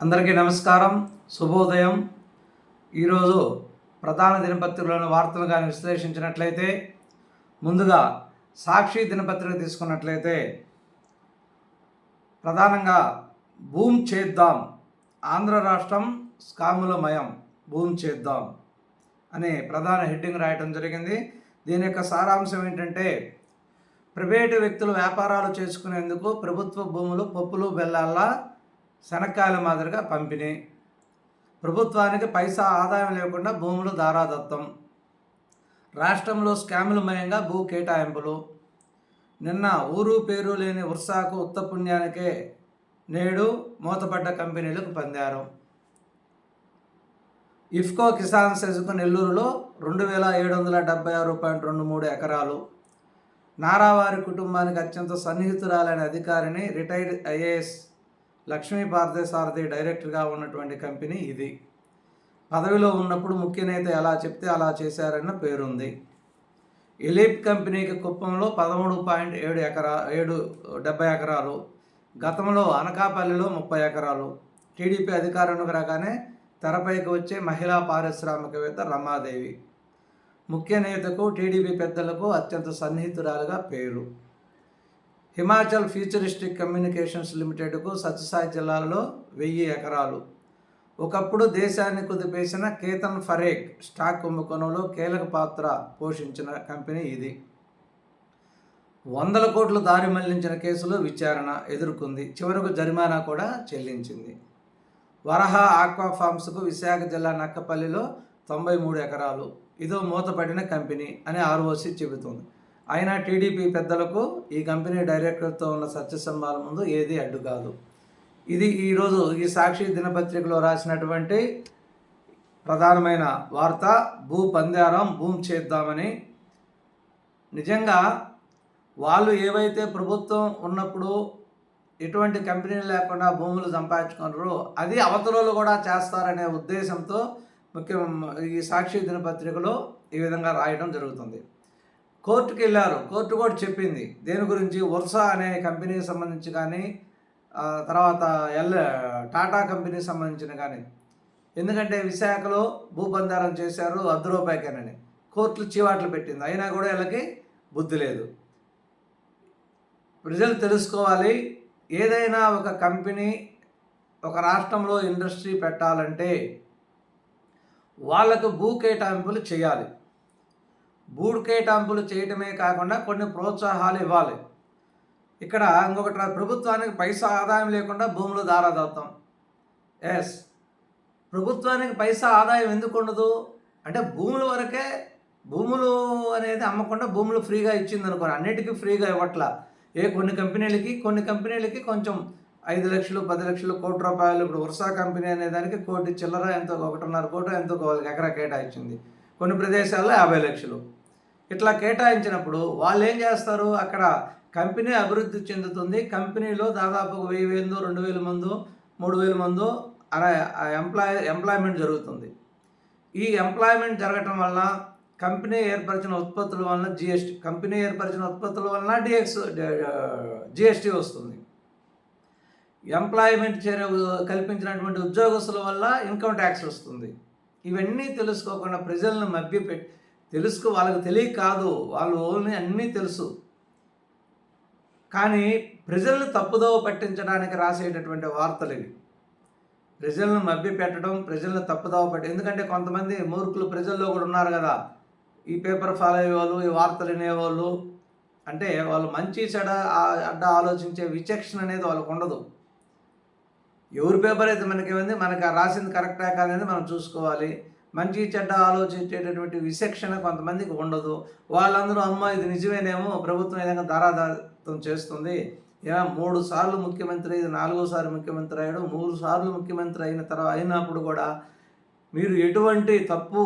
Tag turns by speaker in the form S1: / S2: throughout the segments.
S1: అందరికీ నమస్కారం శుభోదయం. ఈరోజు ప్రధాన దినపత్రికలోని వార్తలు కానీ విశ్లేషించినట్లయితే ముందుగా సాక్షి దినపత్రిక తీసుకున్నట్లయితే ప్రధానంగా భూమ్ చేద్దాం ఆంధ్ర రాష్ట్రం స్కాములమయం భూమ్ చేద్దాం అనే ప్రధాన హెడ్డింగ్ రాయటం జరిగింది. దీని యొక్క సారాంశం ఏంటంటే ప్రైవేటు వ్యక్తులు వ్యాపారాలు చేసుకునేందుకు ప్రభుత్వ భూములు పప్పులు బెల్లాల్లా శనక్కాయల మాదిరిగా పంపిణీ. ప్రభుత్వానికి పైసా ఆదాయం లేకుండా భూములు దారాదత్తం. రాష్ట్రంలో స్కాములమయంగా భూ కేటాయింపులు. నిన్న ఊరు పేరు లేని ఉర్సాకు ఉత్తపుణ్యానికే నేడు మూతపడ్డ కంపెనీలకు పొందారు. ఇఫ్కో కిసాన్ సెజ్కు నెల్లూరులో రెండు వేల ఏడు వందల డెబ్బై ఆరు పాయింట్ రెండు మూడు ఎకరాలు. నారావారి కుటుంబానికి అత్యంత సన్నిహితురాలైన అధికారిని రిటైర్డ్ ఐఏఎస్ లక్ష్మీ పార్థసారథి డైరెక్టర్గా ఉన్నటువంటి కంపెనీ ఇది. పదవిలో ఉన్నప్పుడు ముఖ్య నేత ఎలా చెప్తే అలా చేశారన్న పేరుంది. ఎలీప్ కంపెనీకి కుప్పంలో పదమూడు పాయింట్ ఏడు ఎకరా ఏడు డెబ్బై ఎకరాలు గతంలో అనకాపల్లిలో ముప్పై ఎకరాలు టీడీపీ అధికారంలోకి రాగానే తెరపైకి వచ్చే మహిళా పారిశ్రామికవేత్త రమాదేవి. ముఖ్య నేతకు టీడీపీ పెద్దలకు అత్యంత సన్నిహితురాలుగా పేరు. హిమాచల్ ఫ్యూచరిస్టిక్ కమ్యూనికేషన్స్ లిమిటెడ్కు సత్యసాయి జిల్లాలో వెయ్యి ఎకరాలు. ఒకప్పుడు దేశాన్ని కుదిపేసిన కేతన్ ఫరేక్ స్టాక్ కుంభకోణంలో కీలక పాత్ర పోషించిన కంపెనీ ఇది. వందల కోట్లు దారి మళ్ళించిన కేసులో విచారణ ఎదుర్కొంది. చివరకు జరిమానా కూడా చెల్లించింది. వరహ ఆక్వా ఫార్మ్స్కు విశాఖ జిల్లా నక్కపల్లిలో తొంభై మూడు ఎకరాలు. ఇదో మూతపడిన కంపెనీ అని ఆర్ఓసి చెబుతుంది. అయినా టీడీపీ పెద్దలకు ఈ కంపెనీ డైరెక్టర్తో ఉన్న సత్యసంబాల ముందు ఏది అడ్డు కాదు. ఇది ఈరోజు ఈ సాక్షి దినపత్రికలో రాసినటువంటి ప్రధానమైన వార్త భూ పందారం భూమి చేద్దామని. నిజంగా వాళ్ళు ఏవైతే ప్రభుత్వం ఉన్నప్పుడు ఎటువంటి కంపెనీలు లేకుండా భూములు సంపాదించుకున్నారో అది అవతలలో కూడా చేస్తారనే ఉద్దేశంతో ముఖ్యం ఈ సాక్షి దినపత్రికలో ఈ విధంగా రాయడం జరుగుతుంది. కోర్టుకి వెళ్ళారు కోర్టు కూడా చెప్పింది. దేని గురించి? వర్సా అనే కంపెనీకి సంబంధించి కానీ తర్వాత ఎల్ టాటా కంపెనీకి సంబంధించిన కానీ. ఎందుకంటే విశాఖలో భూబంధారం చేశారు అర్ధ రూపాయికేనని కోర్టులు చీవాట్లు పెట్టింది. అయినా కూడా వీళ్ళకి బుద్ధి లేదు. ప్రజలు తెలుసుకోవాలి. ఏదైనా ఒక కంపెనీ ఒక రాష్ట్రంలో ఇండస్ట్రీ పెట్టాలంటే వాళ్ళకు భూ కేటాయింపులు చేయాలి. బూడికే కేటాయింపులు చేయటమే కాకుండా కొన్ని ప్రోత్సాహాలు ఇవ్వాలి. ఇక్కడ ఇంకొకటి ప్రభుత్వానికి పైసా ఆదాయం లేకుండా భూములు దారాదవుతాం ఎస్ ప్రభుత్వానికి పైసా ఆదాయం ఎందుకు ఉండదు? అంటే భూముల వరకే భూములు అనేది అమ్మకుండా భూములు ఫ్రీగా ఇచ్చింది అనుకోని అన్నిటికీ ఫ్రీగా ఇవ్వట్లా. ఏ కొన్ని కంపెనీలకి కొన్ని కంపెనీలకి కొంచెం ఐదు లక్షలు పది లక్షలు కోటి రూపాయలు. ఇప్పుడు వర్షా కంపెనీ అనే దానికి కోటి చిల్లర ఎంతో ఒకటిన్నర కోటి ఎంతో ఒక ఎకరా కేటాయించింది. కొన్ని ప్రదేశాల్లో యాభై లక్షలు. ఇట్లా కేటాయించినప్పుడు వాళ్ళు ఏం చేస్తారు? అక్కడ కంపెనీ అభివృద్ధి చెందుతుంది. కంపెనీలో దాదాపు ఒక వెయ్యి వేలు రెండు వేల మందు మూడు వేల మందు అలా ఎంప్లాయ్ ఎంప్లాయ్మెంట్ జరుగుతుంది. ఈ ఎంప్లాయ్మెంట్ జరగటం వల్ల కంపెనీ ఏర్పరిచిన ఉత్పత్తుల వలన జిఎస్టీ కంపెనీ ఏర్పరిచిన ఉత్పత్తుల వలన డిఎక్స్ జిఎస్టీ వస్తుంది. ఎంప్లాయ్మెంట్ చేరే కల్పించినటువంటి ఉద్యోగస్తుల వల్ల ఇన్కమ్ ట్యాక్స్ వస్తుంది. ఇవన్నీ తెలుసుకోకుండా ప్రజలను మభ్యపెట్టి తెలుసుకో వాళ్ళకి తెలియక కాదు వాళ్ళు ఓన్లీ అన్నీ తెలుసు. కానీ ప్రజలను తప్పుదోవ పట్టించడానికి రాసేటటువంటి వార్తలు ఇవి. ప్రజలను మభ్య పెట్టడం ప్రజలను తప్పుదోవ పట్టి ఎందుకంటే కొంతమంది మూర్ఖులు ప్రజల్లో కూడా ఉన్నారు కదా. ఈ పేపర్ ఫాలో అయ్యేవాళ్ళు ఈ వార్తలు వినేవాళ్ళు అంటే వాళ్ళు మంచి చెడ ఆ- అడ్డ ఆలోచించే విచక్షణ అనేది వాళ్ళకు ఉండదు. ఎవరి పేపర్ అయితే మనకి ఏమైంది మనకి రాసింది కరెక్టా కాదనేది మనం చూసుకోవాలి. మంచి చెడ్డ ఆలోచించేటటువంటి విశక్షణ కొంతమందికి ఉండదు. వాళ్ళందరూ అమ్మ ఇది నిజమేనేమో ప్రభుత్వం ఏదైనా ధారాదాత్తం చేస్తుంది. ఏమో మూడు సార్లు ముఖ్యమంత్రి ఇది నాలుగోసారి ముఖ్యమంత్రి అయ్యాడు మూడు సార్లు ముఖ్యమంత్రి అయిన తర్వాత అయినప్పుడు కూడా మీరు ఎటువంటి తప్పు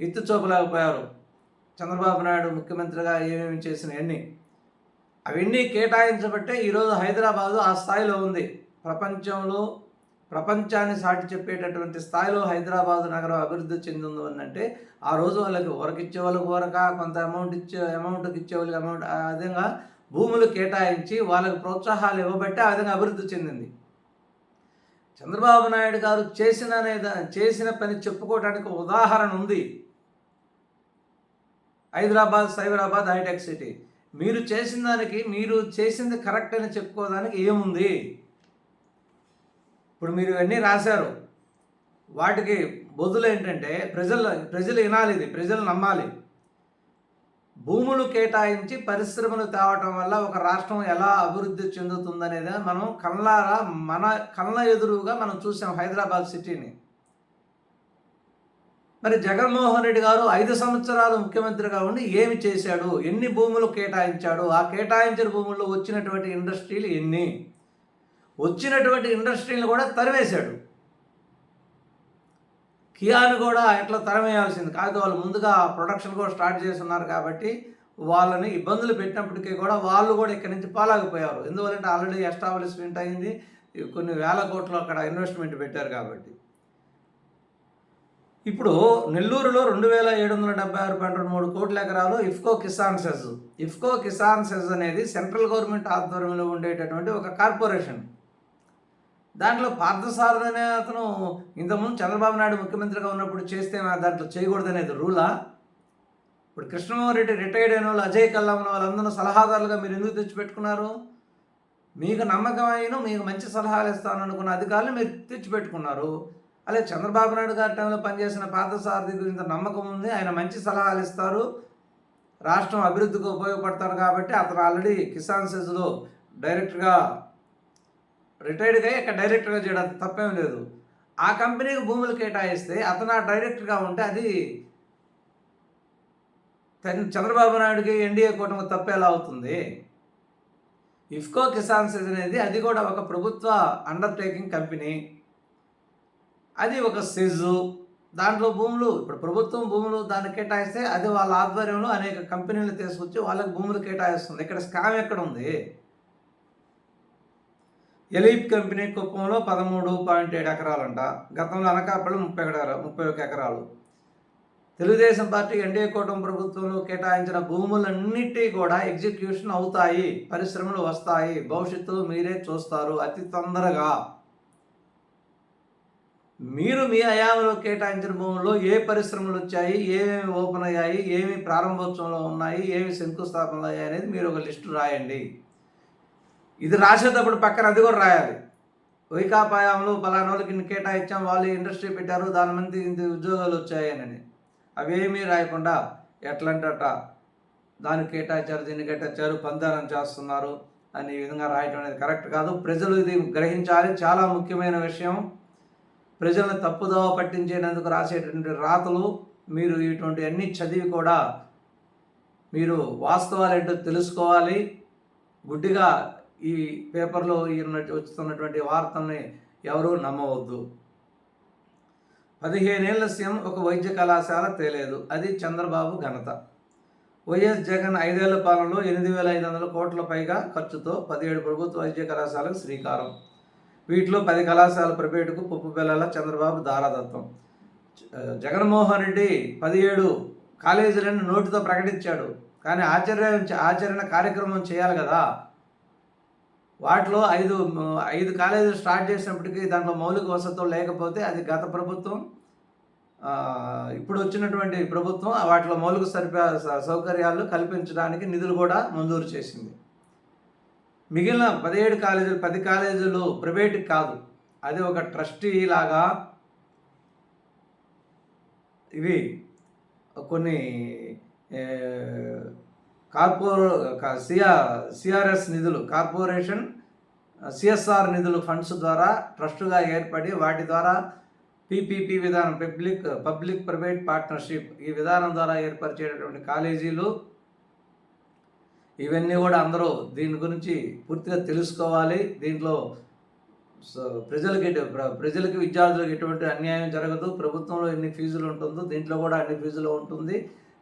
S1: ఎత్తు చూపలేకపోయారు చంద్రబాబు నాయుడు ముఖ్యమంత్రిగా ఏమేమి చేసినవన్నీ అవన్నీ కేటాయించబట్టే ఈరోజు హైదరాబాదు ఆ స్థాయిలో ఉంది. ప్రపంచంలో ప్రపంచాన్ని సాటి చెప్పేటటువంటి స్థాయిలో హైదరాబాద్ నగరం అభివృద్ధి చెందింది అంటే ఆ రోజు వాళ్ళకి ఊరకు ఇచ్చే వాళ్ళకి ఊరక కొంత అమౌంట్ ఇచ్చే అమౌంట్కి ఇచ్చే వాళ్ళకి అమౌంట్ ఆ విధంగా భూములు కేటాయించి వాళ్ళకి ప్రోత్సాహాలు ఇవ్వబట్టి ఆ విధంగా అభివృద్ధి చెందింది. చంద్రబాబు నాయుడు గారు చేసిన అనేది చేసిన పని చెప్పుకోవడానికి ఉదాహరణ ఉంది. Hyderabad Cyberabad hitech city. మీరు చేసిన దానికి మీరు చేసింది కరెక్ట్ అని చెప్పుకోవడానికి ఏముంది? ఇప్పుడు మీరు ఇవన్నీ రాశారు. వాటికి బదులు ఏంటంటే ప్రజలు ప్రజలు వినాలి ఇది ప్రజలు నమ్మాలి. భూములు కేటాయించి పరిశ్రమలు తేవటం వల్ల ఒక రాష్ట్రం ఎలా అభివృద్ధి చెందుతుందనేది మనం కళ్ళారా మన కళ్ళ ఎదురుగా మనం చూసాం హైదరాబాద్ సిటీని. మరి జగన్మోహన్ రెడ్డి గారు ఐదు సంవత్సరాలు ముఖ్యమంత్రిగా ఉండి ఏమి చేశాడు? ఎన్ని భూములు కేటాయించాడు? ఆ కేటాయించిన భూముల్లో వచ్చినటువంటి ఇండస్ట్రీలు ఎన్ని? వచ్చినటువంటి ఇండస్ట్రీని కూడా తరివేశాడు కియాను కూడా ఎట్లా తరమేయాల్సింది? కాదు వాళ్ళు ముందుగా ప్రొడక్షన్ కూడా స్టార్ట్ చేస్తున్నారు కాబట్టి వాళ్ళని ఇబ్బందులు పెట్టినప్పటికీ కూడా వాళ్ళు కూడా ఇక్కడి నుంచి పాలాగిపోయారు. ఎందువల్లంటే ఆల్రెడీ ఎస్టాబ్లిష్మెంట్ అయింది. కొన్ని వేల కోట్లు అక్కడ ఇన్వెస్ట్మెంట్ పెట్టారు కాబట్టి. ఇప్పుడు నెల్లూరులో రెండు వేల ఏడు వందల డెబ్బై ఆరు పాయింట్ రెండు మూడు కోట్ల ఎకరాలు ఇఫ్కో కిసాన్ సెజ్. ఇఫ్కో కిసాన్ సెజ్ అనేది సెంట్రల్ గవర్నమెంట్ ఆధ్వర్యంలో ఉండేటటువంటి ఒక కార్పొరేషన్. దాంట్లో పార్థసారథి అనే అతను ఇంతకుముందు చంద్రబాబు నాయుడు ముఖ్యమంత్రిగా ఉన్నప్పుడు చేస్తే దాంట్లో చేయకూడదనేది రూలా? ఇప్పుడు కృష్ణమోహన్ రెడ్డి రిటైర్డ్ అయిన వాళ్ళు అజయ్ కల్లా ఉన్న వాళ్ళందరూ సలహాదారులుగా మీరు ఎందుకు తెచ్చిపెట్టుకున్నారు? మీకు నమ్మకమైన మీకు మంచి సలహాలు ఇస్తాను అనుకున్న అధికారులు మీరు తెచ్చిపెట్టుకున్నారు. అలాగే చంద్రబాబు నాయుడు గారి టైంలో పనిచేసిన పార్థసారథి గురించి నమ్మకం ఉంది ఆయన మంచి సలహాలు ఇస్తారు. రాష్ట్రం అభివృద్ధికి ఉపయోగపడతారు కాబట్టి అతను ఆల్రెడీ కిసాన్ సెజ్లో డైరెక్ట్గా రిటైర్డ్గా ఇక్కడ డైరెక్టర్గా చేయడం తప్పేం లేదు. ఆ కంపెనీకి భూములు కేటాయిస్తే అతను ఆ డైరెక్టర్గా ఉంటే అది చంద్రబాబు నాయుడుకి ఎన్డీఏ కూటమి తప్పేలా అవుతుంది. ఇఫ్కో కిసాన్ సెజ్ అనేది అది కూడా ఒక ప్రభుత్వ అండర్టేకింగ్ కంపెనీ. అది ఒక సెజు. దాంట్లో భూములు ఇప్పుడు ప్రభుత్వం భూములు దాన్ని కేటాయిస్తే అది వాళ్ళ ఆధ్వర్యంలో అనేక కంపెనీలు తీసుకొచ్చి వాళ్ళకి భూములు కేటాయిస్తుంది. ఇక్కడ స్కామ్ ఎక్కడ ఉంది ఎలీప్ కంపెనీ కుప్పంలో పదమూడు పాయింట్ ఏడు ఎకరాలంట. గతంలో అనకాపల్లి ముప్పై ఎకరాలు ముప్పై ఒక ఎకరాలు. తెలుగుదేశం పార్టీ ఎన్డీఏ కూటమి ప్రభుత్వంలో కేటాయించిన భూములన్నిటి కూడా ఎగ్జిక్యూషన్ అవుతాయి. పరిశ్రమలు వస్తాయి. భవిష్యత్తు మీరే చూస్తారు. అతి తొందరగా. మీరు మీ హయాంలో కేటాయించిన భూముల్లో ఏ పరిశ్రమలు వచ్చాయి? ఏమేమి ఓపెన్ అయ్యాయి? ఏమి ప్రారంభోత్సవంలో ఉన్నాయి? ఏమి శంకుస్థాపనలు అయ్యాయి అనేది మీరు ఒక లిస్టు రాయండి. ఇది రాసేటప్పుడు పక్కన అది కూడా రాయాలి. వైకాపాయంలో పలానా వాళ్ళకి ఇన్ని కేటాయించాం వాళ్ళు ఇండస్ట్రీ పెట్టారు దాని మంది ఇంత ఉద్యోగాలు వచ్చాయని అవేమీ రాయకుండా ఎట్లంటట దానికి కేటాయించారు దీన్ని కేటాయించారు పందారం చేస్తున్నారు అని ఈ విధంగా రాయటం అనేది కరెక్ట్ కాదు. ప్రజలు ఇది గ్రహించాలి. చాలా ముఖ్యమైన విషయం. ప్రజలను తప్పుదోవ పట్టించేందుకు రాసేటటువంటి రాతలు మీరు ఇటువంటి అన్ని చదివి కూడా మీరు వాస్తవాలు ఏంటో తెలుసుకోవాలి. గుడ్డిగా ఈ పేపర్లో వస్తున్నటువంటి వార్తల్ని ఎవరూ నమ్మవద్దు. పదిహేనేళ్ళ సీఎం ఒక వైద్య కళాశాల తేలేదు. అది చంద్రబాబు ఘనత. వైఎస్ జగన్ ఐదేళ్ళ పాలనలో ఎనిమిది వేల ఐదు వందల కోట్ల పైగా ఖర్చుతో పదిహేడు ప్రభుత్వ వైద్య కళాశాలకు శ్రీకారం. వీటిలో పది కళాశాల ప్రైవేటుకు పప్పు పిల్లల చంద్రబాబు దారాదత్తం. జగన్మోహన్ రెడ్డి పదిహేడు కాలేజీలను నోటితో ప్రకటించాడు. కానీ ఆచర్య ఆచరణ కార్యక్రమం చేయాలి కదా. వాటిలో ఐదు ఐదు కాలేజీలు స్టార్ట్ చేసినప్పటికీ దాంట్లో మౌలిక వసతులు లేకపోతే అది గత ప్రభుత్వం ఇప్పుడు వచ్చినటువంటి ప్రభుత్వం వాటిలో మౌలిక సరిపా సౌకర్యాలు కల్పించడానికి నిధులు కూడా మంజూరు చేసింది. మిగిలిన పదిహేడు కాలేజీలు పది కాలేజీలు ప్రైవేట్ కాదు. అది ఒక ట్రస్టీ లాగా ఇవి కొన్ని కార్పొరే సిఆ సిఆర్ఎస్ నిధులు కార్పొరేషన్ సిఎస్ఆర్ నిధులు ఫండ్స్ ద్వారా ట్రస్టుగా ఏర్పడి వాటి ద్వారా పీపీపీ విధానం పబ్లిక్ పబ్లిక్ ప్రైవేట్ పార్ట్నర్షిప్ ఈ విధానం ద్వారా ఏర్పరిచేటటువంటి కాలేజీలు ఇవన్నీ కూడా అందరూ దీని గురించి పూర్తిగా తెలుసుకోవాలి. దీంట్లో ప్రజలకి ప్రజలకి విద్యార్థులకు ఎటువంటి అన్యాయం జరగదు. ప్రభుత్వంలో ఎన్ని ఫీజులు ఉంటుందో దీంట్లో కూడా అన్ని ఫీజులు ఉంటుంది.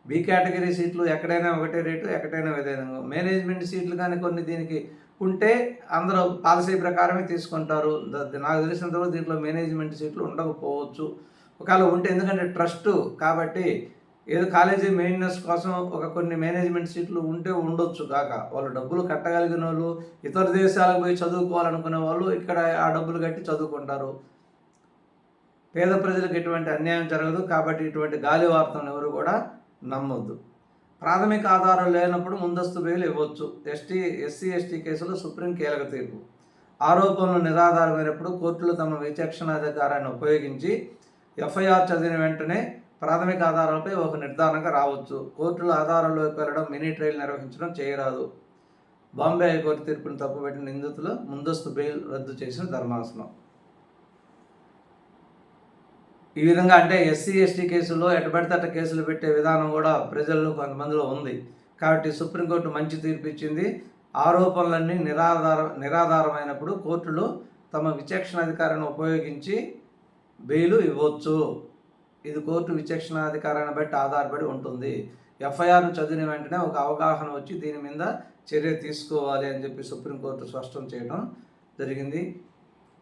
S1: బి కేటగిరీ సీట్లు ఎక్కడైనా ఒకటే రేటు ఎక్కడైనా విధంగా. మేనేజ్మెంట్ సీట్లు కానీ కొన్ని దీనికి ఉంటే అందరూ పాలసీ ప్రకారమే తీసుకుంటారు. నాకు తెలిసినంతవరకు దీంట్లో మేనేజ్మెంట్ సీట్లు ఉండకపోవచ్చు. ఒకవేళ ఉంటే ఎందుకంటే ట్రస్ట్ కాబట్టి ఏదో కాలేజీ మెయింటెనెన్స్ కోసం ఒక కొన్ని మేనేజ్మెంట్ సీట్లు ఉంటే ఉండొచ్చు కాక. వాళ్ళు డబ్బులు కట్టగలిగిన వాళ్ళు ఇతర దేశాలకు పోయి చదువుకోవాలనుకునే వాళ్ళు ఇక్కడ ఆ డబ్బులు కట్టి చదువుకుంటారు. పేద ప్రజలకు ఎటువంటి అన్యాయం జరగదు కాబట్టి ఇటువంటి గాలి వార్తలను ఎవరు కూడా నమ్మొద్దు. ప్రాథమిక ఆధారం లేనప్పుడు ముందస్తు బెయిల్ ఇవ్వచ్చు. ఎస్టీ ఎస్సీ ఎస్టీ కేసులో సుప్రీం కీలక తీర్పు. ఆరోపణలు నిరాధారమైనప్పుడు కోర్టులు తమ విచక్షణాధికారాన్ని ఉపయోగించి ఎఫ్ఐఆర్ చదివిన వెంటనే ప్రాథమిక ఆధారాలపై ఒక నిర్ధారణగా రావచ్చు. కోర్టుల ఆధారాల్లోకి వెళ్ళడం మినీ ట్రయల్ నిర్వహించడం చేయరాదు. బాంబే హైకోర్టు తీర్పును తప్పుపెట్టిన నిందితులు ముందస్తు బెయిల్ రద్దు చేసిన ధర్మాసనం. ఈ విధంగా అంటే ఎస్సీ ఎస్టీ కేసుల్లో ఎటబడితే అట్ట కేసులు పెట్టే విధానం కూడా ప్రజల్లో కొంతమందిలో ఉంది. కాబట్టి సుప్రీంకోర్టు మంచి తీర్పు ఇచ్చింది. ఆరోపణలన్నీ నిరాధార నిరాధారమైనప్పుడు కోర్టులు తమ విచక్షణాధికారాన్ని ఉపయోగించి బెయిలు ఇవ్వచ్చు. ఇది కోర్టు విచక్షణాధికారాన్ని బట్టి ఆధారపడి ఉంటుంది. ఎఫ్ఐఆర్ చదివిన వెంటనే ఒక అవగాహన వచ్చి దీని మీద చర్య తీసుకోవాలి అని చెప్పి సుప్రీంకోర్టు స్పష్టం చేయడం జరిగింది.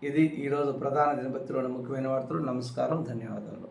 S1: ఇది ఈరోజు ప్రధాన దినపత్రిలోని ముఖ్యమైన వార్తలు. నమస్కారం ధన్యవాదాలు.